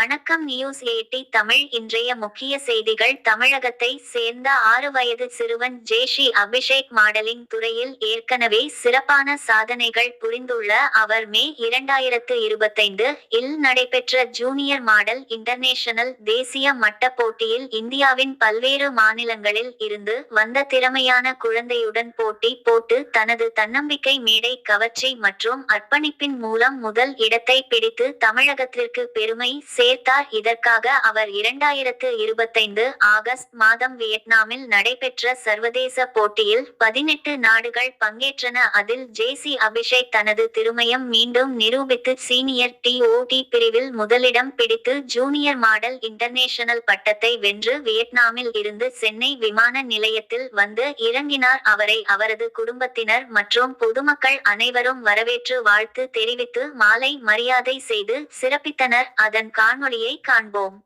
வணக்கம் news eighty Tamil இன்றைய முக்கிய செய்திகள். தமிழகத்தை சேர்ந்த ஆறு வயது சிறுவன் ஜேஷி அபிஷேக் மாடலிங் துறையில் ஏற்கனவே சிறப்பான சாதனைகள் புரிந்துள்ள அவர் மே இரண்டாயிரத்து இருபத்தைந்து இல் நடைபெற்ற ஜூனியர் மாடல் இன்டர்நேஷனல் தேசிய மட்ட போட்டியில் இந்தியாவின் பல்வேறு மாநிலங்களில் இருந்து வந்த திறமையான குழந்தையுடன் போட்டி போட்டு தனது தன்னம்பிக்கை மேடை கவர்ச்சி மற்றும் அர்ப்பணிப்பின் மூலம் முதல் இடத்தை பிடித்து தமிழகத்திற்கு பெருமை சேர்த்தார் இதற்காக அவர் இரண்டாயிரத்து இருபத்தைந்து ஆகஸ்ட் மாதம் வியட்நாமில் நடைபெற்ற சர்வதேச போட்டியில் பதினெட்டு நாடுகள் பங்கேற்றன. அதில் ஜேசி அபிஷேக் தனது திருமயம் மீண்டும் நிரூபித்து சீனியர் டி பிரிவில் முதலிடம் பிடித்து ஜூனியர் மாடல் இன்டர்நேஷனல் பட்டத்தை வென்று வியட்நாமில் இருந்து சென்னை விமான நிலையத்தில் வந்து இறங்கினார். அவரை அவரது குடும்பத்தினர் மற்றும் பொதுமக்கள் அனைவரும் வரவேற்று வாழ்த்து தெரிவித்து மாலை மரியாதை செய்து சிறப்பித்தனர். அதன் காணொளியை காண்போம்.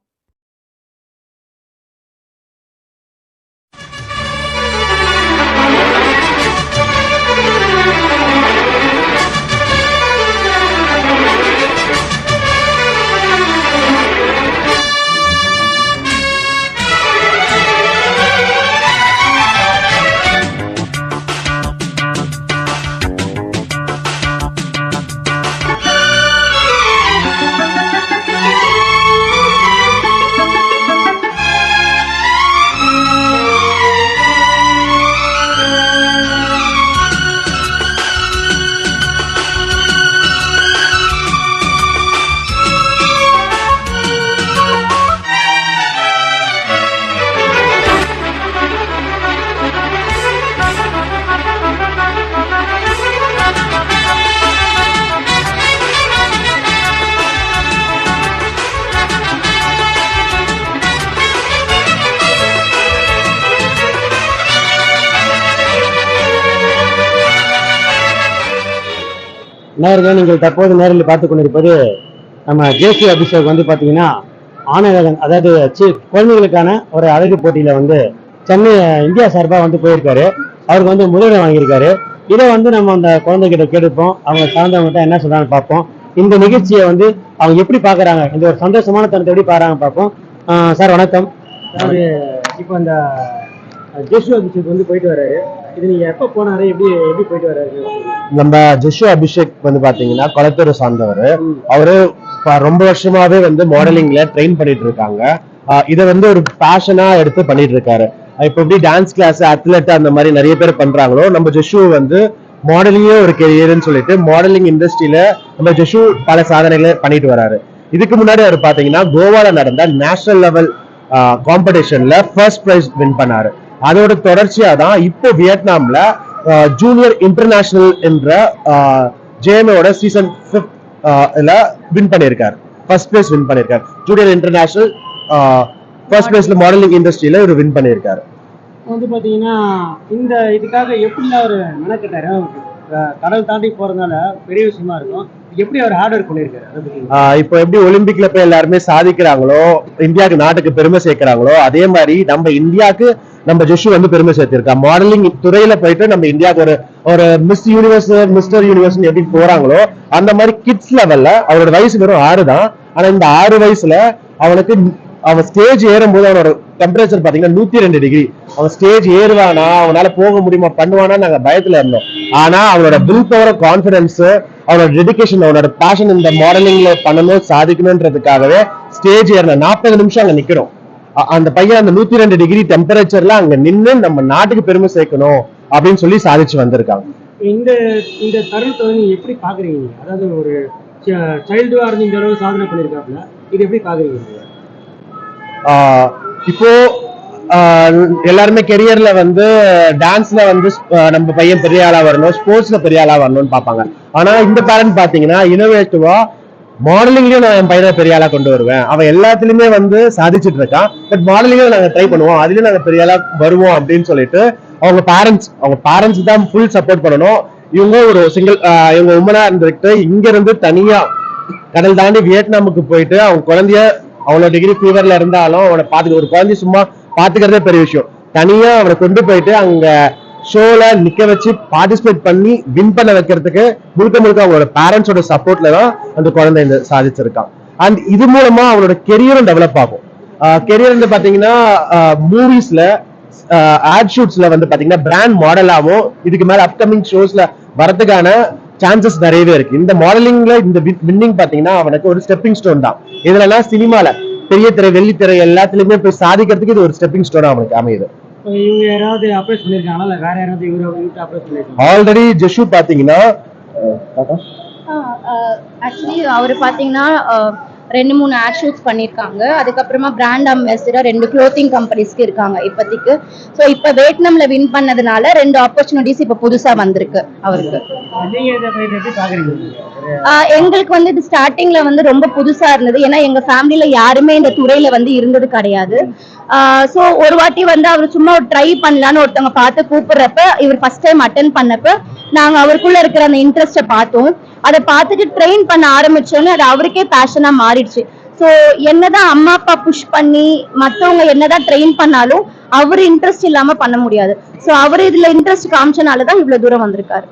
நேயர்களே நீங்கள் தற்போது நேரில் பார்த்துக் கொண்டிருப்பது நம்ம ஜேசி அபிஷேக் வந்து பார்த்தீங்கன்னா ஆணழகன் அதாவது சி குழந்தைகளுக்கான ஒரு அழகு போட்டியில வந்து சென்னை இந்தியா சார்பாக வந்து போயிருக்காரு. அவருக்கு வந்து முதலிடம் வாங்கியிருக்காரு. இதை வந்து நம்ம அந்த குழந்தைகிட்ட கேட்டுப்போம். அவங்க சார்ந்தவங்ககிட்ட என்ன சொல்றாங்க பார்ப்போம். இந்த நிகழ்ச்சியை வந்து அவங்க எப்படி பார்க்குறாங்க? இந்த ஒரு சந்தோஷமான தருணத்தை எப்படி பாக்குறாங்க பார்ப்போம். சார் வணக்கம். இப்போ இந்த ஜேசு அபிஷேக் வந்து போயிட்டு வர்றாரு. இது நீங்க போனாரு? எப்படி எப்படி போயிட்டு வர்றாரு நம்ம ஜிஷு அபிஷேக் வந்து பாத்தீங்கன்னா கொளத்தூர் சார்ந்தவர். அவரு ரொம்ப வருஷமாவே வந்து மாடலிங்ல ட்ரெயின் பண்ணிட்டு இருக்காங்க இதை வந்து ஒரு பேஷனா எடுத்து பண்ணிட்டு இருக்காரு இப்ப எப்படி டான்ஸ் கிளாஸ் அத்லெட் அந்த மாதிரி நிறைய பேர் பண்றாங்களோ நம்ம ஜிஷு வந்து மாடலிங்கே ஒரு கெரியர்னு சொல்லிட்டு மாடலிங் இண்டஸ்ட்ரியில நம்ம ஜிஷு பல சாதனைகளை பண்ணிட்டு வராரு. இதுக்கு முன்னாடி அவர் பாத்தீங்கன்னா கோவால நடந்த நேஷனல் லெவல் காம்படிஷன்ல ஃபர்ஸ்ட் பிரைஸ் வின் பண்ணாரு. அதோட தொடர்ச்சியா தான் இப்போ வியட்நாம்ல ஜூனியர் இன்டர்நேஷனல் என்ற ஜேஎம்ஓட சீசன் ஃபிஃப்த்ல வின் பண்ணியிருக்காரு. ஃபர்ஸ்ட் பிளேஸ் வின் பண்ணியிருக்காரு. ஜூனியர் இன்டர்நேஷனல் ஃபர்ஸ்ட் பிளேஸ்ல மாடலிங் இண்டஸ்ட்ரியில இவர் வின் பண்ணியிருக்காரு. வந்து பாத்தீங்கன்னா இந்த இதுக்காக எப்படி அவர் மெனக்கட்டாரு? கடல் தாண்டி போறதுனால பெரிய விஷயமா இருக்கும். எப்படி அவர் ஹார்ட் ஒர்க் ஆஹ் இப்போ எப்படி ஒலிம்பிக்ல போய் எல்லாருமே சாதிக்கிறாங்களோ இந்தியாவுக்கு நாட்டுக்கு பெருமை சேர்க்கிறாங்களோ அதே மாதிரி நம்ம இந்தியாவுக்கு நம்ம ஜிஷு வந்து பெருமை சேர்த்திருக்கா. மாடலிங் துறையில போயிட்டு நம்ம இந்தியாவுக்கு ஒரு ஒரு மிஸ் யூனிவர்ஸ் மிஸ்டர் யூனிவர்ஸ் எப்படி போறாங்களோ அந்த மாதிரி கிட்ஸ் லெவல்ல அவரோட வயசு வெறும் ஆறு தான். ஆனா இந்த ஆறு வயசுல அவனுக்கு அவன் ஸ்டேஜ் ஏறும் போது அவனோட டெம்பரேச்சர் பாத்தீங்கன்னா நூத்தி ரெண்டு டிகிரி அவன் ஸ்டேஜ் ஏறுவானா? அவனால போக முடியுமா? பண்ணுவானா நாங்க பயத்துல இருந்தோம். ஆனா அவனோட வில் பவர் கான்பிடன்ஸ் அவனோட டெடிகேஷன் அவனோட பேஷன் இந்த மாடலிங்ல பண்ணணும் சாதிக்கணும்ன்றதுக்காகவே ஸ்டேஜ் ஏறின நாற்பது நிமிஷம் அங்க நிக்கிறோம். அந்த பையன் அந்த நூத்தி ரெண்டு டிகிரி டெம்பரேச்சர்ல அங்க நின்னு நம்ம நாட்டுக்கு பெருமை சேர்க்கணும் அப்படின்னு சொல்லி சாதிச்சு வந்திருக்காங்க. இந்த இந்த தருணத்தை நீங்க எப்படி பாக்குறீங்க? அதாவது ஒரு சைல்டுவா இந்த அளவு சாதனை பண்ணிருக்காப்புல இது எப்படி பாக்குறீங்க? இப்போ எல்லாருமே கெரியர்ல வந்து டான்ஸ்ல வந்து நம்ம பையன் பெரிய ஆளா வரணும் ஸ்போர்ட்ஸ்ல பெரிய ஆளா வரணும்னு பார்ப்பாங்க. ஆனா இந்த பேரண்ட் பாத்தீங்கன்னா இனோவேட்டிவா மாடலிங்லயும் நான் என் பையனை பெரிய ஆளா கொண்டு வருவேன். அவன் எல்லாத்துலயுமே வந்து சாதிச்சுட்டு இருக்கான். பட் மாடலிங்கும் நாங்க ட்ரை பண்ணுவோம். அதுலயும் நாங்க பெரிய ஆளா வருவோம் அப்படின்னு சொல்லிட்டு அவங்க பேரண்ட்ஸ் அவங்க பேரண்ட்ஸ் தான் ஃபுல் சப்போர்ட் பண்ணணும். இவங்க ஒரு சிங்கிள் இவங்க உமனா இருந்துட்டு இங்க இருந்து தனியா கடல் தாண்டி வியட்நாமுக்கு போயிட்டு அவங்க குழந்தைய அவனோட டிகிரி ஃபீவர்ல இருந்தாலும் அவனை பாத்துக்க ஒரு குழந்தைய சும்மா பாத்துக்கிறதே பெரிய விஷயம். தனியா அவனை கொண்டு போயிட்டு அங்க ஷோல நிக்க வச்சு பார்ட்டிசிபேட் பண்ணி வின் பண்ண வைக்கிறதுக்கு முழுக்க முழுக்க அவங்களோட பேரண்ட்ஸோட சப்போர்ட்ல தான் அந்த குழந்தை இந்த சாதிச்சிருக்கான். அண்ட் இது மூலமா அவளோட கெரியரும் டெவலப் ஆகும். கெரியர் வந்து பாத்தீங்கன்னா மூவிஸ்ல ஆட் ஷூட்ஸ்ல வந்து பாத்தீங்கன்னா பிராண்ட் மாடலாகவும் இதுக்கு மேல அப்கமிங் ஷோஸ்ல வரதுக்கான சான்சஸ் நிறையவே இருக்கு. இந்த மாடலிங்ல இந்த வின்னிங் பாத்தீங்கன்னா அவனுக்கு ஒரு ஸ்டெப்பிங் ஸ்டோன் தான். இதுலலாம் சினிமால பெரிய திரை வெள்ளித்திரை எல்லாத்துலயுமே போய் சாதிக்கிறதுக்கு இது ஒரு ஸ்டெப்பிங் ஸ்டோன் அவனுக்கு அமையுது. இவங்க யாராவது அப்ரோச் பண்ணிருக்காங்களா? இல்ல வேற யாராவது இவரு இவர்கிட்ட அப்ரோச் பண்ணிருக்காங்க ஆல்ரெடி ஜெஷு பாத்தீங்கன்னா ஆக்சுவலி அவர் பார்த்தீங்கன்னா அஹ், ரெண்டு மூணு ஆட் ஷூட்ஸ் பண்ணியிருக்காங்க அதுக்கப்புறமா பிராண்ட் அம்பாசிடர் ரெண்டு க்ளோத்திங் கம்பெனிஸ்க்கு இருக்காங்க இப்போதைக்கு. ஸோ இப்போ வியட்நாமில் வின் பண்ணதுனால ரெண்டு ஆப்பர்ச்சுனிட்டிஸ் இப்போ புதுசாக வந்திருக்கு அவருக்கு. எங்களுக்கு வந்து இது ஸ்டார்டிங்ல வந்து ரொம்ப புதுசா இருந்தது. ஏன்னா எங்க ஃபேமிலியில யாருமே இந்த துறையில வந்து இருந்தது கிடையாது. ஸோ ஒரு வாட்டி வந்து அவர் சும்மா ட்ரை பண்ணலான்னு ஒருத்தவங்க பார்த்து கூப்பிடுறப்ப இவர் ஃபர்ஸ்ட் டைம் அட்டன் பண்ணப்ப நாங்க அவருக்குள்ள இருக்கிற அந்த இன்ட்ரெஸ்ட்டை பார்த்தோம். அதை பார்த்துட்டு ட்ரெயின் பண்ண ஆரம்பிச்சோன்னு அது அவருக்கே பேஷனா மாறிடுச்சு. ஸோ என்னதான் அம்மா அப்பா புஷ் பண்ணி மற்றவங்க என்னதான் ட்ரெயின் பண்ணாலும் அவர் இன்ட்ரெஸ்ட் இல்லாம பண்ண முடியாது. ஸோ அவர் இதுல இன்ட்ரெஸ்ட் காமிச்சனால தான் இவ்வளவு தூரம் வந்திருக்காரு?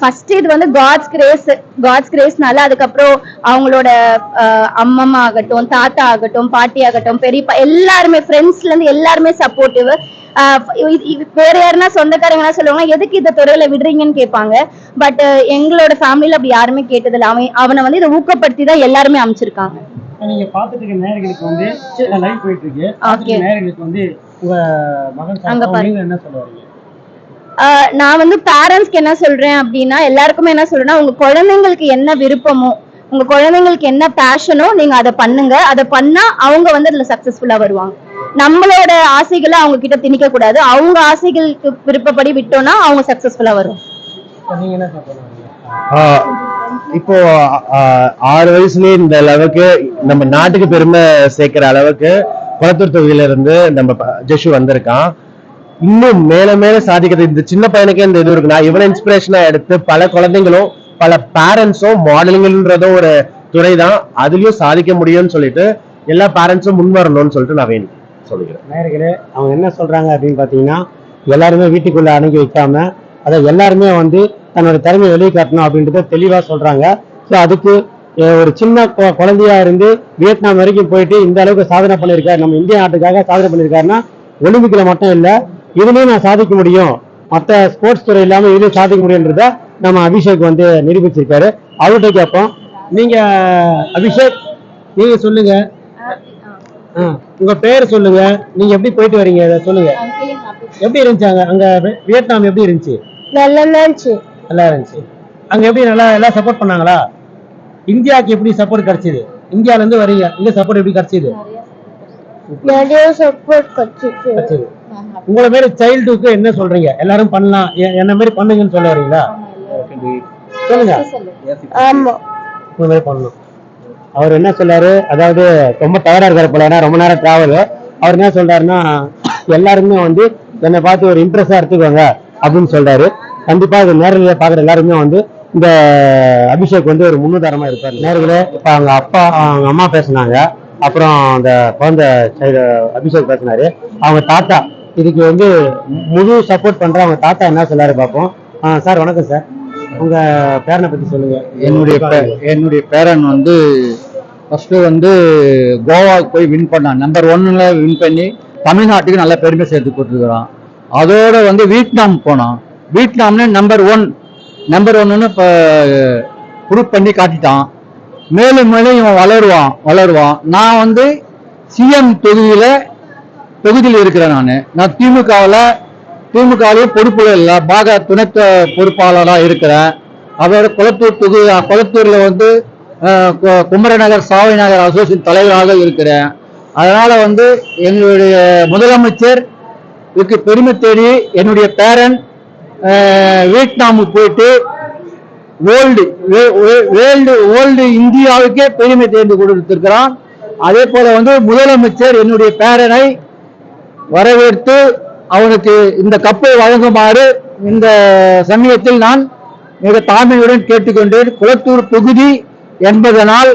ஃபர்ஸ்ட் இது வந்து காட்ஸ் கிரேஸ் காட்ஸ் கிரேஸ்னால அதுக்கப்புறம் அவங்களோட அம்மம்மா ஆகட்டும் தாத்தா ஆகட்டும் பாட்டி ஆகட்டும் பெரியப்பா எல்லாருமே ஃப்ரெண்ட்ஸ்ல இருந்து எல்லாருமே சப்போர்ட்டிவ் வேற யாருன்னா சொந்தக்காரங்க சொல்லுவாங்க எதுக்கு இந்த துறையில விடுறீங்கன்னு கேட்பாங்க. பட் எங்களோட ஃபேமிலில அப்படி யாருமே கேட்டதில்ல. அவன் அவனை வந்து இதை ஊக்கப்படுத்தி தான் எல்லாருமே அமைச்சிருக்காங்க. இப்ப நீங்க பாத்துட்டு இருக்க நேயர்களுக்கு வந்து லைவ் போயிட்டு இருக்கு. நேயர்களுக்கு வந்து உங்க மகன் அங்க சார்பா பாரு. நீங்க என்ன சொல்ல வரீங்க? ஆஹ் நான் வந்து பேரண்ட்ஸ்க்கு என்ன சொல்றேன் அப்படின்னா எல்லாருக்குமே என்ன சொல்றேன்னா உங்க குழந்தைங்களுக்கு என்ன விருப்பமோ உங்க குழந்தைங்களுக்கு என்ன பேஷனோ நீங்க அதை பண்ணுங்க. அதை பண்ணா அவங்க வந்து அதுல சக்சஸ்ஃபுல்லா வருவாங்க. நம்மளோட ஆசைகளை அவங்க கிட்ட திணிக்க கூடாது. அவங்க ஆசைகளுக்கு விருப்பப்படி விட்டோம்னா அவங்க சக்சஸ்ஃபுல்லா வரும் இப்போ ஆறு வயசுலயே இந்த அளவுக்கு நம்ம நாட்டுக்கு பெருமை சேர்க்கிற அளவுக்கு குளத்தூர் தொகுதியில இருந்து நம்ம ப- ஜெஷு வந்திருக்கான். இன்னும் மேல மேல சாதிக்கிறது. இந்த சின்ன பையனுக்கே இந்த இது இருக்குன்னா இவனை இன்ஸ்பிரேஷனா எடுத்து பல குழந்தைங்களும் பல பேரண்ட்ஸும் மாடலிங்ன்றதும் ஒரு துறை தான் அதுலயும் சாதிக்க முடியும்னு சொல்லிட்டு எல்லா பேரண்ட்ஸும் முன் வரணும்னு சொல்லிட்டு நான் வேணும் சொல்லிக்கிறேன் அவங்க என்ன சொல்றாங்க அப்படின்னு பாத்தீங்கன்னா எல்லாருமே வீட்டுக்குள்ள அணுகி வைக்காம அதாவது எல்லாருமே வந்து தன்னோட திறமையை வெளியே காட்டணும் அப்படின்றத தெளிவா சொல்றாங்க. ஸோ அதுக்கு ஒரு சின்ன குழந்தையா இருந்து வியட்நாம் வரைக்கும் போயிட்டு இந்த அளவுக்கு சாதனை பண்ணியிருக்காரு. நம்ம இந்திய நாட்டுக்காக சாதனை பண்ணியிருக்காருன்னா ஒலிம்பிக்ல மட்டும் இல்ல இதுலயும் நான் சாதிக்க முடியும். மற்ற ஸ்போர்ட்ஸ் துறை இல்லாம இதுலயும் சாதிக்க முடியுன்றத நம்ம அபிஷேக் வந்து நிரூபிச்சிருக்காரு. அவர்கிட்ட கேட்போம். நீங்க அபிஷேக் நீங்க சொல்லுங்க. உங்க பேர் சொல்லுங்க. நீங்க எப்படி போயிட்டு வரீங்க? சொல்லுங்க. எப்படி இருந்துச்சு அங்க? அங்க வியட்நாம் எப்படி இருந்துச்சு? நல்லா இருந்துச்சு. நல்லா இருந்துச்சு. அங்க எப்படி நல்லா எல்லாம் சப்போர்ட் பண்ணாங்களா? இந்தியாவுக்கு எப்படி சப்போர்ட் கிடைச்சது? இந்தியால இருந்து வரீங்க இங்க சப்போர்ட் எப்படி கிடைச்சது? நிறைய சப்போர்ட் கிடைச்சது. உங்களை மாதிரி சைல்டுக்கு என்ன சொல்றீங்க? எல்லாரும் பண்ணலாம். என்ன மாதிரி பண்ணுங்கன்னு சொல்ல வரீங்களா? சொல்லுங்க. ஆமா. இந்த மாதிரி பண்ணணும். அவர் என்ன சொல்லாரு? அதாவது ரொம்ப டயர்டா இருக்காரு போல. ஏன்னா ரொம்ப நேரம் டிராவல் அவர் என்ன சொல்றாருன்னா எல்லாருமே வந்து என்னை பார்த்து ஒரு இன்ட்ரெஸ்டா எடுத்துக்கோங்க அப்படின்னு சொல்றாரு. கண்டிப்பாக இது நேரில் பார்க்குற எல்லாருமே வந்து இந்த அபிஷேக் வந்து ஒரு முன்னுதாரமாக இருப்பார். நேரில் இப்போ அவங்க அப்பா அவங்க அம்மா பேசுனாங்க. அப்புறம் அந்த குழந்தை அபிஷேக் பேசினாரு. அவங்க தாத்தா இதுக்கு வந்து முழு சப்போர்ட் பண்ணுற அவங்க தாத்தா என்ன சொல்லாரு பார்ப்போம் சார் வணக்கம் சார். உங்க பேரனை பத்தி சொல்லுங்க. என்னுடைய என்னுடைய பேரன் வந்து ஃபர்ஸ்ட் வந்து கோவாவுக்கு போய் வின் பண்ணான். நம்பர் ஒன்னுல வின் பண்ணி தமிழ்நாட்டுக்கு நல்ல பெருமை சேர்த்து கொடுத்துருக்குறான். அதோட வந்து வியட்நாம் போனான். வியட்நாம்ல நம்பர் ஒன் நம்பர் ஒன்னு இப்போ ப்ரூவ் பண்ணி காட்டிட்டான். மேலும் மேலும் இவன் வளருவான் வளருவான். நான் வந்து சிஎம் தொகுதியில் தொகுதியில் இருக்கிறேன் நான். நான் திமுகவில் திமுகவிலும் பொறுப்புல இல்லை. பாக துணை பொறுப்பாளராக இருக்கிறேன். அவர் குளத்தூர் தொகுதி குளத்தூரில் வந்து குமரநகர் சாவை நகர் அசோசியேஷன் தலைவராக இருக்கிறேன். அதனால் வந்து எங்களுடைய முதலமைச்சர் இதுக்கு பெருமை தேடி என்னுடைய பேரன் வியட்நாமுக்கு போயிட்டு வேர்ல்டு வேர்ல்டு வேர்ல்டு இந்தியாவுக்கே பெருமை தேர்ந்து கொடுத்திருக்கிறான். அதே போல வந்து முதலமைச்சர் என்னுடைய பேரனை வரவேற்று அவனுக்கு இந்த கப்பை வழங்குமாறு இந்த சமயத்தில் நான் மிக தாழ்மையுடன் கேட்டுக்கொண்டேன். குளத்தூர் தொகுதி என்பதனால்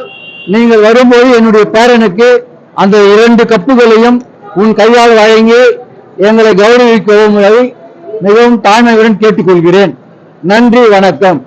நீங்கள் வரும்போது என்னுடைய பேரனுக்கு அந்த இரண்டு கப்புகளையும் உன் கையால் வழங்கி எங்களை கௌரவிக்கவும் மிகவும் தாழ்மையுடன் கேட்டுக்கொள்கிறேன். நன்றி வணக்கம்.